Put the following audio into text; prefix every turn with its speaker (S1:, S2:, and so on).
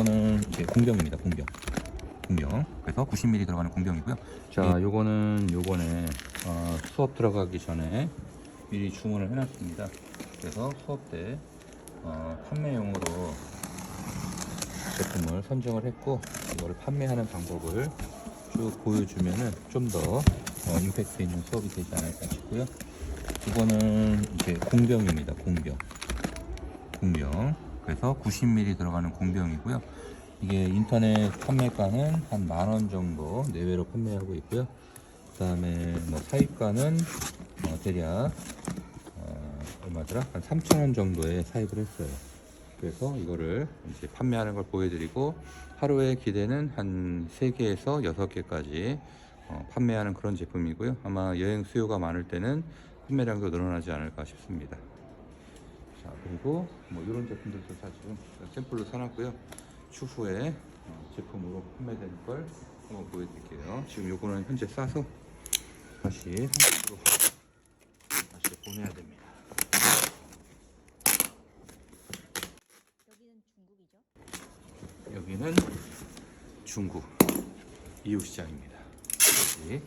S1: 요거는 이제 공병입니다. 공병. 공병. 그래서 90mm 들어가는 공병이고요. 자, 요거는 요번에 어, 수업 들어가기 전에 미리 주문을 해놨습니다. 그래서 수업 때 어, 판매용으로 제품을 선정을 했고 이거를 판매하는 방법을 쭉 보여주면은 좀더 어, 임팩트 있는 수업이 되지 않을까 싶고요. 이거는 이제 공병입니다. 공병. 공병. 그래서 90mm 들어가는 공병이고요. 이게 인터넷 판매가는 한 만 원 정도 내외로 판매하고 있고요. 그 다음에 뭐 사입가는 어, 대략 어, 얼마더라? 한 3,000원 정도에 사입을 했어요. 그래서 이거를 이제 판매하는 걸 보여드리고 하루에 기대는 한 3개에서 6개까지 어, 판매하는 그런 제품이고요. 아마 여행 수요가 많을 때는 판매량도 늘어나지 않을까 싶습니다. 자 그리고 뭐 이런 제품들도 다 지금 샘플로 사놨고요. 추후에 어, 제품으로 판매되는 걸 한번 보여드릴게요. 지금 요거는 현재 싸서 다시 한국으로 다시 보내야 됩니다.
S2: 여기는 중국이죠?
S1: 여기는 중국 이웃시장입니다. 여기